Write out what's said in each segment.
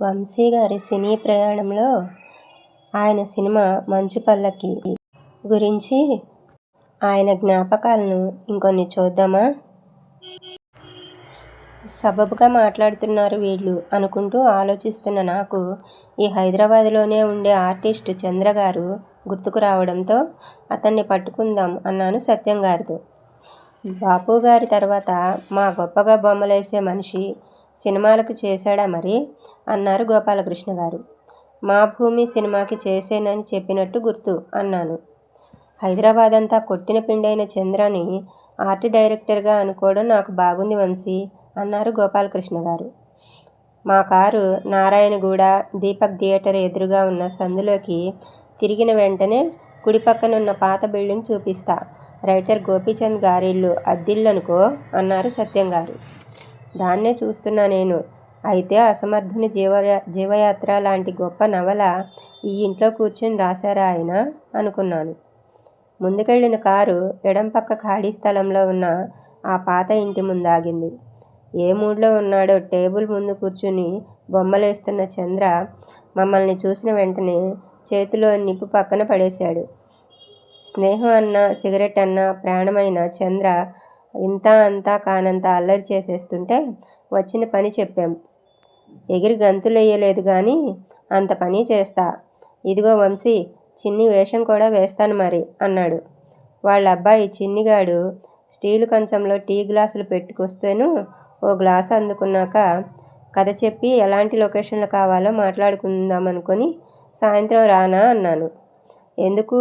వంశీ గారి సినీ ప్రయాణంలో ఆయన సినిమా మంచు పల్లకి గురించి ఆయన జ్ఞాపకాలను ఇంకొన్ని చూద్దామా? సబబుగా మాట్లాడుతున్నారు వీళ్ళు అనుకుంటూ ఆలోచిస్తున్న నాకు ఈ హైదరాబాద్లోనే ఉండే ఆర్టిస్ట్ చంద్ర గారు గుర్తుకు రావడంతో అతన్ని పట్టుకుందాం అన్నాను సత్యం గారితో. బాపు గారి తర్వాత మా గొప్పగా బొమ్మలేసే మనిషి సినిమాలకు చేశాడా మరి? అన్నారు గోపాలకృష్ణ గారు. మా భూమి సినిమాకి చేసేనని చెప్పినట్టు గుర్తు అన్నాను. హైదరాబాద్ అంతా కొట్టిన పిండైన చంద్రని ఆర్ట్ డైరెక్టర్గా అనుకోవడం నాకు బాగుంది వంశీ అన్నారు గోపాలకృష్ణ గారు. మా కారు నారాయణగూడ దీపక్ థియేటర్ ఎదురుగా ఉన్న సందులోకి తిరిగిన వెంటనే కుడి పక్కన ఉన్న పాత బిల్డింగ్ చూపిస్తా. రైటర్ గోపీచంద్ గారిల్లు అద్దిల్లనుకో అన్నారు సత్యం గారు. దాన్నే చూస్తున్నా నేను. అయితే అసమర్థుని జీవ జీవయాత్ర లాంటి గొప్ప నవల ఈ ఇంట్లో కూర్చొని రాశారా ఆయన? అనుకున్నాను. ముందుకెళ్ళిన కారు ఎడం పక్క ఖాళీ స్థలంలో ఉన్న ఆ పాత ఇంటి ముందు ఆగింది ఏ మూడ్లో ఉన్నాడో టేబుల్ ముందు కూర్చుని బొమ్మలేస్తున్న చంద్ర మమ్మల్ని చూసిన వెంటనే చేతిలో నిప్పు పక్కన పడేశాడు. స్నేహం అన్న సిగరెట్ అన్న ప్రాణమైన చంద్ర ఇంత అంతా కానంత అల్లరి చేసేస్తుంటే వచ్చిన పని చెప్పాం. ఎగిరి గంతులెయ్యలేదు కానీ అంత పని చేస్తా. ఇదిగో వంశీ చిన్ని వేషం కూడా వేస్తాను మరి అన్నాడు. వాళ్ళ అబ్బాయి చిన్నిగాడు స్టీలు కంచంలో టీ గ్లాసులు పెట్టుకొస్తేను ఓ గ్లాసు అందుకున్నాక కథ చెప్పి ఎలాంటి లొకేషన్లు కావాలో మాట్లాడుకుందామనుకొని సాయంత్రం రానా అన్నాను. ఎందుకు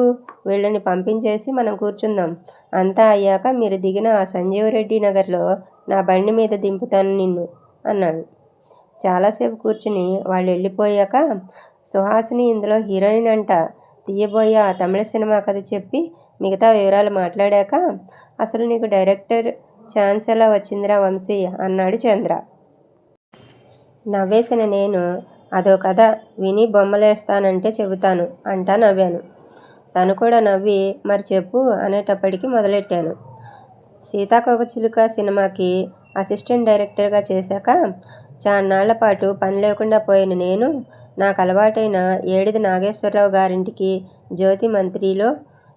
వీళ్ళని పంపించేసి మనం కూర్చుందాం? అంతా అయ్యాక మీరు దిగిన ఆ సంజీవరెడ్డి నగర్లో నా బండి మీద దింపుతాను నిన్ను అన్నాడు. చాలాసేపు కూర్చుని వాళ్ళు వెళ్ళిపోయాక సుహాసిని ఇందులో హీరోయిన్ అంట తీయబోయే ఆ తమిళ సినిమా కథ చెప్పి మిగతా వివరాలు మాట్లాడాక అసలు నీకు డైరెక్టర్ ఛాన్స్ ఎలా వచ్చిందిరా వంశీ? అన్నాడు చంద్ర. నవ్వేసిన నేను అదో కథ విని బొమ్మలేస్తానంటే చెబుతాను అంటా నవ్వాను. తను కూడా నవ్వి మరి చెప్పు అనేటప్పటికి మొదలెట్టాను. సీతాకోకచిలుక సినిమాకి అసిస్టెంట్ డైరెక్టర్గా చేశాక చాన్నాళ్ళ పాటు పని లేకుండా పోయిన నేను నాకు అలవాటైన ఏడిది నాగేశ్వరరావు గారింటికి జ్యోతి మంత్రిలో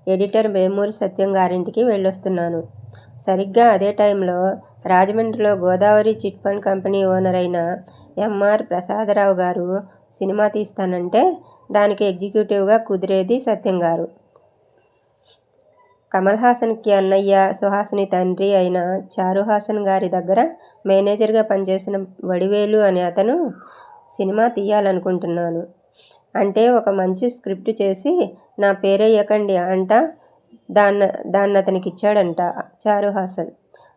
ఎడిటర్ వేమూరి సత్యం గారింటికి వెళ్ళొస్తున్నాను. సరిగ్గా అదే టైంలో రాజమండ్రిలో Godavari chit fund company owner అయిన ఎంఆర్ ప్రసాదరావు గారు సినిమా తీస్తానంటే దానికి ఎగ్జిక్యూటివ్గా కుదిరేది సత్యం గారు. కమల్ హాసన్కి అన్నయ్య సుహాసిని తండ్రి అయిన చారుహాసన్ గారి దగ్గర మేనేజర్గా పనిచేసిన వడివేలు అనే అతను సినిమా తీయాలనుకుంటున్నాను. అంటే ఒక మంచి స్క్రిప్ట్ చేసి నా పేరేయకండి అంట దాన్న దాన్ని అతనికి ఇచ్చాడంట చారుహాసన్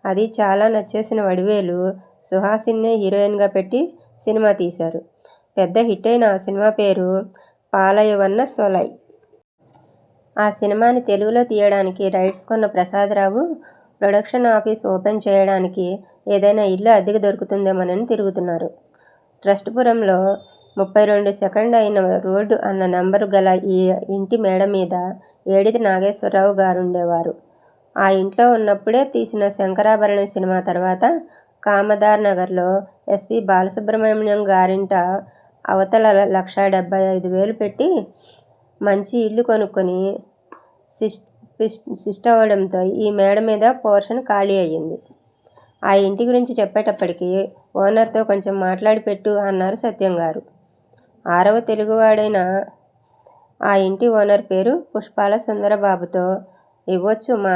అది చాలా నచ్చేసిన వడివేలు సుహాసిన్నే హీరోయిన్గా పెట్టి సినిమా తీశారు. పెద్ద హిట్ అయిన ఆ సినిమా పేరు పాలయవన్న సొలై. ఆ సినిమాని తెలుగులో తీయడానికి రైట్స్ కొన్న ప్రసాదరావు ప్రొడక్షన్ ఆఫీస్ ఓపెన్ చేయడానికి ఏదైనా ఇల్లు అద్దెకు దొరుకుతుందేమోనని తిరుగుతున్నారు. ట్రస్ట్పురంలో ముప్పై రెండు సెకండ్ అయిన రోడ్డు అన్న నంబరు గల ఈ ఇంటి మేడ మీద ఏడిది నాగేశ్వరరావు గారుండేవారు. ఆ ఇంట్లో ఉన్నప్పుడే తీసిన శంకరాభరణం సినిమా తర్వాత కామదార్ నగర్లో ఎస్పి బాలసుబ్రహ్మణ్యం గారింట అవతల లక్ష డెబ్బై ఐదు వేలు పెట్టి మంచి ఇల్లు కొనుక్కొని సిస్ట్ అవ్వడంతో ఈ మేడ మీద పోర్షన్ ఖాళీ అయ్యింది. ఆ ఇంటి గురించి చెప్పేటప్పటికి ఓనర్తో కొంచెం మాట్లాడి పెట్టు అన్నారు సత్యం గారు. ఆరవ తెలుగువాడైన ఆ ఇంటి ఓనర్ పేరు పుష్పాల సుందరబాబుతో ఇవ్వచ్చు మా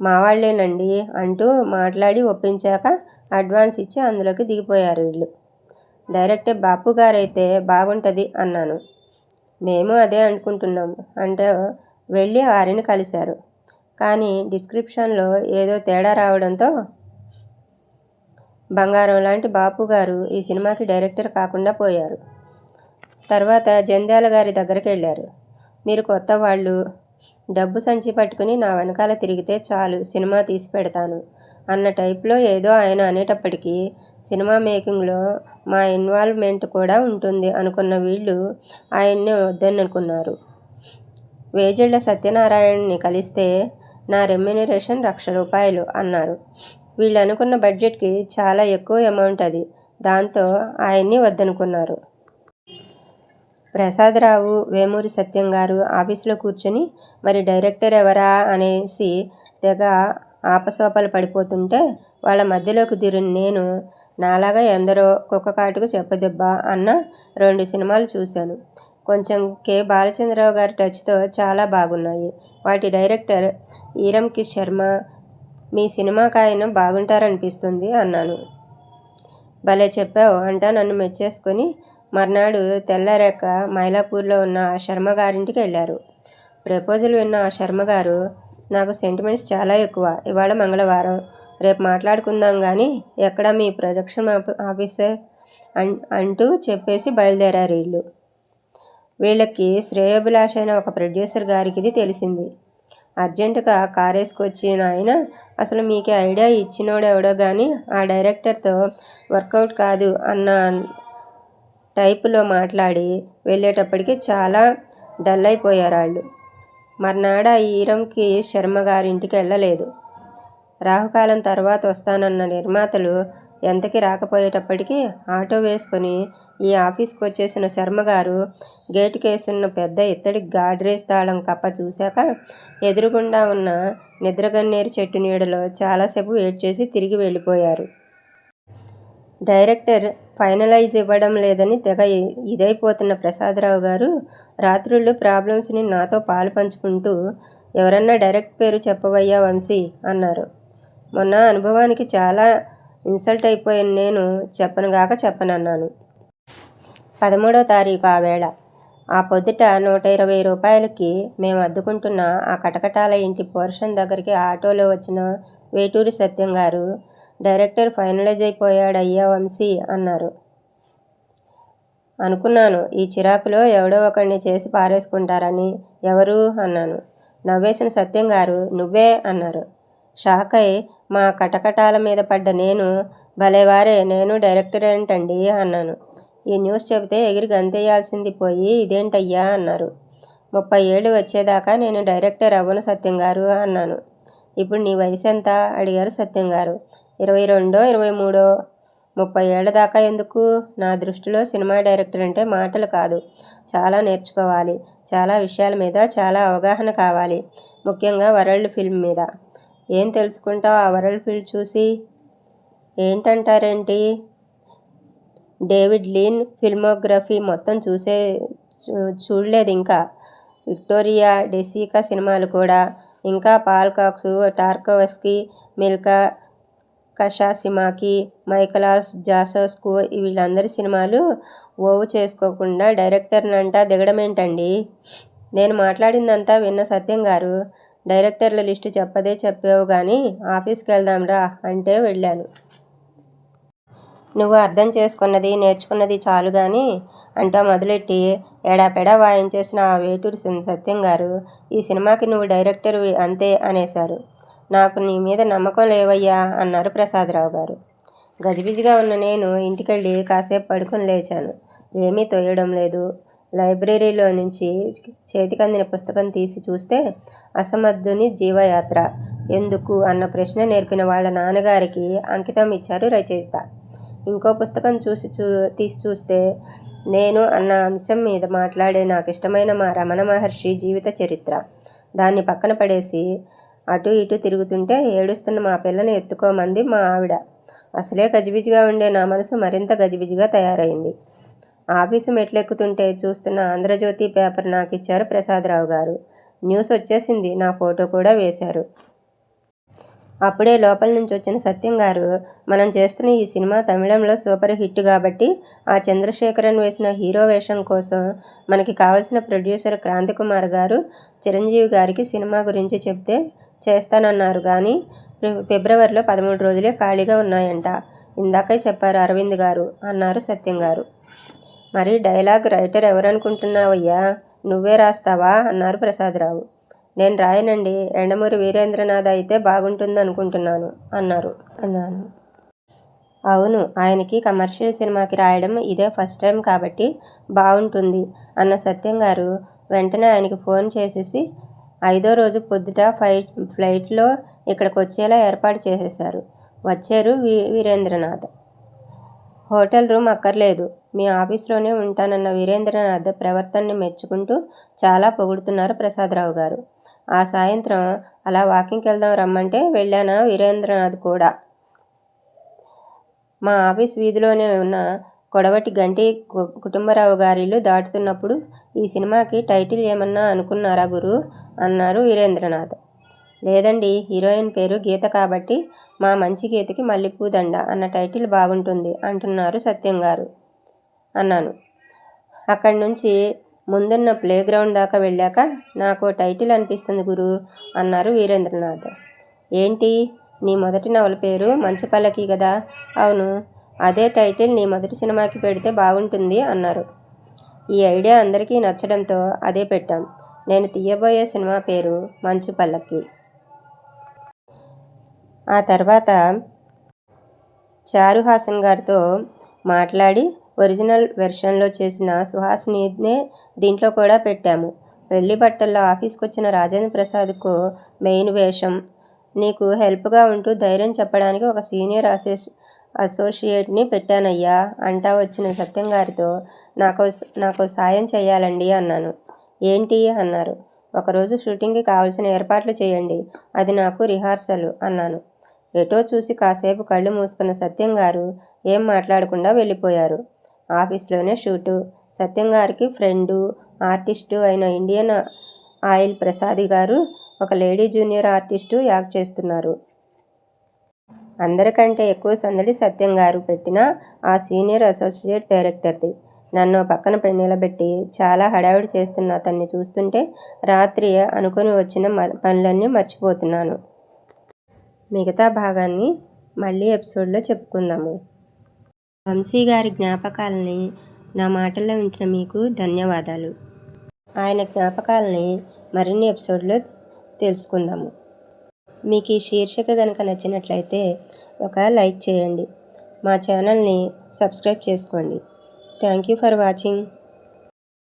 మావాళ్ళేనండి అంటూ మాట్లాడి ఒప్పించాక అడ్వాన్స్ ఇచ్చి అందులోకి దిగిపోయారు వీళ్ళు. డైరెక్టర్ బాపు గారైతే బాగుంటుంది అన్నాను. మేము అదే అనుకుంటున్నాం. అంటే వెళ్ళి వారిని కలిశారు. కానీ డిస్క్రిప్షన్లో ఏదో తేడా రావడంతో బంగారం లాంటి బాపు గారు ఈ సినిమాకి డైరెక్టర్ కాకుండా పోయారు. తర్వాత జంధ్యాల గారి దగ్గరికి వెళ్ళారు. మీరు కొత్త వాళ్ళు డబ్బు సంచి పట్టుకుని నా వెనకాల తిరిగితే చాలు సినిమా తీసి పెడతాను అన్న టైప్లో ఏదో ఆయన అనేటప్పటికీ సినిమా మేకింగ్లో మా ఇన్వాల్వ్మెంట్ కూడా ఉంటుంది అనుకున్న వీళ్ళు ఆయన్ని వద్దనుకున్నారు. వేజెళ్ళ సత్యనారాయణని కలిస్తే నా రెమ్యునరేషన్ లక్ష రూపాయలు అన్నారు. వీళ్ళు అనుకున్న బడ్జెట్కి చాలా ఎక్కువ అమౌంట్ అది. దాంతో ఆయన్ని వద్దనుకున్నారు. ప్రసాదరావు వేమూరి సత్యం గారు ఆఫీసులో కూర్చొని మరి డైరెక్టర్ ఎవరా? అనేసి తెగ ఆపసోపలు పడిపోతుంటే వాళ్ళ మధ్యలోకి దిరిని నేను నాలాగా ఎందరో కుక్క కాటుకు చెప్పదెబ్బ అన్న రెండు సినిమాలు చూశాను. కొంచెం కె. బాలచంద్రరావు గారి టచ్తో చాలా బాగున్నాయి. వాటి డైరెక్టర్ ఈరం శర్మ మీ సినిమా ఆయన బాగుంటారనిపిస్తుంది అన్నాను. భలే చెప్పావు అంటా నన్ను మెచ్చేసుకొని మర్నాడు తెల్లారాక మైలాపూర్లో ఉన్న ఆ శర్మ గారింటికి వెళ్ళారు. ప్రపోజల్ విన్న ఆ శర్మ గారు నాకు సెంటిమెంట్స్ చాలా ఎక్కువ. ఇవాళ మంగళవారం. రేపు మాట్లాడుకుందాం కానీ ఎక్కడ మీ ప్రొడక్షన్ ఆఫీసర్ అన్ అంటూ చెప్పేసి బయలుదేరారు వీళ్ళు. వీళ్ళకి శ్రేయోభిలాష అయిన ఒక ప్రొడ్యూసర్ గారికి ఇది తెలిసింది. అర్జెంటుగా కారేసుకొచ్చిన ఆయన అసలు మీకు ఐడియా ఇచ్చినోడు ఎవడో కానీ ఆ డైరెక్టర్తో వర్కౌట్ కాదు అన్న టైపులో మాట్లాడి వెళ్ళేటప్పటికి చాలా డల్ అయిపోయారు వాళ్ళు మర్నాడ ఈరంకి శర్మ గారింటికి వెళ్ళలేదు. రాహుకాలం తర్వాత వస్తానన్న నిర్మాతలు ఎంతకి రాకపోయేటప్పటికీ ఆటో వేసుకొని ఈ ఆఫీస్కి వచ్చేసిన శర్మగారు గేటుకేసున్న పెద్ద ఇత్తడి గాడ్రేజ్ తాళం కప్ప చూశాక ఎదురుగుండా ఉన్న నిద్రగన్నేరు చెట్టు నీడలో చాలాసేపు వెయిట్ చేసి తిరిగి వెళ్ళిపోయారు. డైరెక్టర్ ఫైనలైజ్ ఇవ్వడం లేదని తెగ ఇదైపోతున్న ప్రసాదరావు గారు రాత్రుళ్ళు ప్రాబ్లమ్స్ని నాతో పాలు పంచుకుంటూ ఎవరన్నా డైరెక్ట్ పేరు చెప్పవయ్యా వంశీ అన్నారు. మొన్న అనుభవానికి చాలా ఇన్సల్ట్ అయిపోయాను నేను. చెప్పనుగాక చెప్పనన్నాను. పదమూడో తారీఖు ఆ వేళ. ఆ పొద్దుట నూట ఇరవై రూపాయలకి మేము అద్దుకుంటున్న ఆ కటకటాల ఇంటి పోర్షన్ దగ్గరికి ఆటోలో వచ్చిన వేటూరి సత్యం గారు డైరెక్టర్ ఫైనలైజ్ అయిపోయాడు అయ్యా వంశీ అన్నారు. అనుకున్నాను ఈ చిరాకులో ఎవడో ఒకడిని చేసి పారేసుకుంటారని. ఎవరు? అన్నాను. నవ్వేసిన సత్యం గారు నువ్వే? అన్నారు. షాక్ అయి మా కటకటాల మీద పడ్డ నేను భలేవారే నేను డైరెక్టర్ ఏంటండి? అన్నాను. ఈ న్యూస్ చెబితే ఎగిరి గంతేయాల్సింది పోయి ఇదేంటయ్యా? అన్నారు. ముప్పై ఏళ్ళు వచ్చేదాకా నేను డైరెక్టర్ అవ్వను సత్యం గారు అన్నాను. ఇప్పుడు నీ వయసు ఎంత? అడిగారు సత్యం గారు. ఇరవై రెండో ఇరవై మూడో. ముప్పై ఏళ్ళ దాకా ఎందుకు? నా దృష్టిలో సినిమా డైరెక్టర్ అంటే మాటలు కాదు. చాలా నేర్చుకోవాలి. చాలా విషయాల మీద చాలా అవగాహన కావాలి. ముఖ్యంగా వరల్డ్ ఫిల్మ్ మీద. ఏం తెలుసుకుంటావు ఆ వరల్డ్ ఫీల్డ్ చూసి? ఏంటంటారేంటి? డేవిడ్ లీన్ ఫిల్మోగ్రఫీ మొత్తం చూసే చూడలేదు ఇంకా. విక్టోరియా డెసికా సినిమాలు కూడా. ఇంకా పాల్కాక్స్ టార్కోవస్కి మిల్కా కషాసిమాకి మైకలాస్ జాసోస్కు వీళ్ళందరి సినిమాలు ఓవు చేసుకోకుండా డైరెక్టర్నంట దిగడమేంటండి? నేను మాట్లాడిందంతా విన్న సత్యం గారు. డైరెక్టర్ల లిస్టు చెప్పదే చెప్పావు కానీ ఆఫీస్కి వెళ్దాంరా అంటే వెళ్ళాను. నువ్వు అర్థం చేసుకున్నది నేర్చుకున్నది చాలు కానీ అంటా మొదలెట్టి ఎడాపెడా వాయించేసిన ఆ వేటూరి సత్యం గారు ఈ సినిమాకి నువ్వు డైరెక్టర్ అంతే అనేశారు. నాకు నీ మీద నమ్మకం లేవయ్యా అన్నారు ప్రసాదరావు గారు. గజిబిజిగా ఉన్న నేను ఇంటికెళ్ళి కాసేపు పడుకొని లేచాను. ఏమీ తోయడం లేదు. లైబ్రరీలో నుంచి చేతికందిన పుస్తకం తీసి చూస్తే అసమర్థుని జీవయాత్ర. ఎందుకు? అన్న ప్రశ్న నేర్పిన వాళ్ళ నాన్నగారికి అంకితం ఇచ్చారు రచయిత. ఇంకో పుస్తకం చూసి చూ తీసి చూస్తే నేను అన్న అంశం మీద మాట్లాడే నాకు ఇష్టమైన మా రమణ మహర్షి జీవిత చరిత్ర. దాన్ని పక్కన పడేసి అటు ఇటు తిరుగుతుంటే ఏడుస్తున్న మా పిల్లని ఎత్తుకోమంది మా ఆవిడ. అసలే గజిబిజిగా ఉండే నా మనసు మరింత గజిబిజిగా తయారైంది. ఆఫీసు మెట్లెక్కుతుంటే చూస్తున్న ఆంధ్రజ్యోతి పేపర్ నాకు ఇచ్చారు ప్రసాదరావు గారు. న్యూస్ వచ్చేసింది. నా ఫోటో కూడా వేశారు. అప్పుడే లోపల నుంచి వచ్చిన సత్యం గారు మనం చేస్తున్న ఈ సినిమా తమిళంలో సూపర్ హిట్ కాబట్టి ఆ చంద్రశేఖరన్ వేసిన హీరో వేషం కోసం మనకి కావలసిన ప్రొడ్యూసర్ క్రాంతికుమార్ గారు చిరంజీవి గారికి సినిమా గురించి చెప్తే చేస్తానన్నారు. కానీ ఫిబ్రవరిలో పదమూడు రోజులే ఖాళీగా ఉన్నాయంట. ఇందాకే చెప్పారు అరవింద్ గారు అన్నారు సత్యం గారు. మరి డైలాగ్ రైటర్ ఎవరనుకుంటున్నావయ్యా? నువ్వే రాస్తావా? అన్నారు ప్రసాదరావు. నేను రాయనండి. ఎండమూరి వీరేంద్రనాథ్ అయితే బాగుంటుంది అనుకుంటున్నాను అన్నారు. అన్నాను. అవును ఆయనకి కమర్షియల్ సినిమాకి రాయడం ఇదే ఫస్ట్ టైం కాబట్టి బాగుంటుంది అన్న సత్యం గారు వెంటనే ఆయనకి ఫోన్ చేసేసి ఐదో రోజు పొద్దుట ఫ్లై ఫ్లైట్లో ఇక్కడికి వచ్చేలా ఏర్పాటు చేసేశారు. వచ్చారు వీ వీరేంద్రనాథ్. హోటల్ రూమ్ అక్కర్లేదు. మీ ఆఫీస్లోనే ఉంటానన్న వీరేంద్రనాథ్ ప్రవర్తనని మెచ్చుకుంటూ చాలా పొగుడుతున్నారు ప్రసాదరావు గారు. ఆ సాయంత్రం అలా వాకింగ్కి వెళ్దాం రమ్మంటే వెళ్ళానా వీరేంద్రనాథ్ కూడా? మా ఆఫీస్ వీధిలోనే ఉన్న కొడవటి గంటి కుటుంబరావు గారిలు దాటుతున్నప్పుడు ఈ సినిమాకి టైటిల్ ఏమన్నా అనుకున్నారా గురు? అన్నారు వీరేంద్రనాథ్. లేదండి హీరోయిన్ పేరు గీత కాబట్టి మా మంచి గీతకి మల్లెపూదండ అన్న టైటిల్ బాగుంటుంది అంటున్నారు సత్యం గారు. అన్నాను. అక్కడి నుంచి ముందున్న ప్లే గ్రౌండ్ దాకా వెళ్ళాక నాకు టైటిల్ అనిపిస్తుంది గురు అన్నారు వీరేంద్రనాథ్. ఏంటి? నీ మొదటి నవల పేరు మంచు పల్లకి కదా? అవును అదే టైటిల్ నీ మొదటి సినిమాకి పెడితే బాగుంటుంది అన్నారు. ఈ ఐడియా అందరికీ నచ్చడంతో అదే పెట్టాం. నేను తీయబోయే సినిమా పేరు మంచు పల్లకి. ఆ తర్వాత చారుహాసన్ గారితో మాట్లాడి ఒరిజినల్ వెర్షన్లో చేసిన సుహాసినినే దీంట్లో కూడా పెట్టాము. పెళ్ళి బట్టల్లో ఆఫీస్కి వచ్చిన రాజేంద్ర ప్రసాద్కు మెయిన్ వేషం. నీకు హెల్ప్గా ఉంటూ ధైర్యం చెప్పడానికి ఒక సీనియర్ అసోసి అసోసియేట్ని పెట్టానయ్యా అంటా వచ్చిన సత్యం గారితో నాకు నాకు సాయం చేయాలండి అన్నాను. ఏంటి అన్నారు. ఒకరోజు షూటింగ్కి కావాల్సిన ఏర్పాట్లు చేయండి. అది నాకు రిహార్సల్ అన్నాను. ఎటో చూసి కాసేపు కళ్ళు మూసుకున్న సత్యం గారు ఏం మాట్లాడకుండా వెళ్ళిపోయారు. ఆఫీస్లోనే షూటు. సత్యం గారికి ఫ్రెండు ఆర్టిస్టు అయిన ఇండియన్ ఆయిల్ ప్రసాద్ గారు ఒక లేడీ జూనియర్ ఆర్టిస్టు యాక్ట్ చేస్తున్నారు. అందరికంటే ఎక్కువ సందడి సత్యం గారు పెట్టిన ఆ సీనియర్ అసోసియేట్ డైరెక్టర్ది. నన్ను పక్కన నిలబెట్టి చాలా హడావిడి చేస్తున్న అతన్ని చూస్తుంటే రాత్రి అనుకుని వచ్చిన పనులన్నీ మర్చిపోతున్నాను. మిగతా భాగాన్ని మళ్ళీ ఎపిసోడ్లో చెప్పుకుందాము. వంశీ గారి జ్ఞాపకాలని నా మాటల్లో ఉంచిన మీకు ధన్యవాదాలు. ఆయన జ్ఞాపకాలని మరిన్ని ఎపిసోడ్లో తెలుసుకుందాము. మీకు ఈ శీర్షిక కనుక నచ్చినట్లయితే ఒక లైక్ చేయండి. మా ఛానల్ని సబ్స్క్రైబ్ చేసుకోండి. Thank you for watching.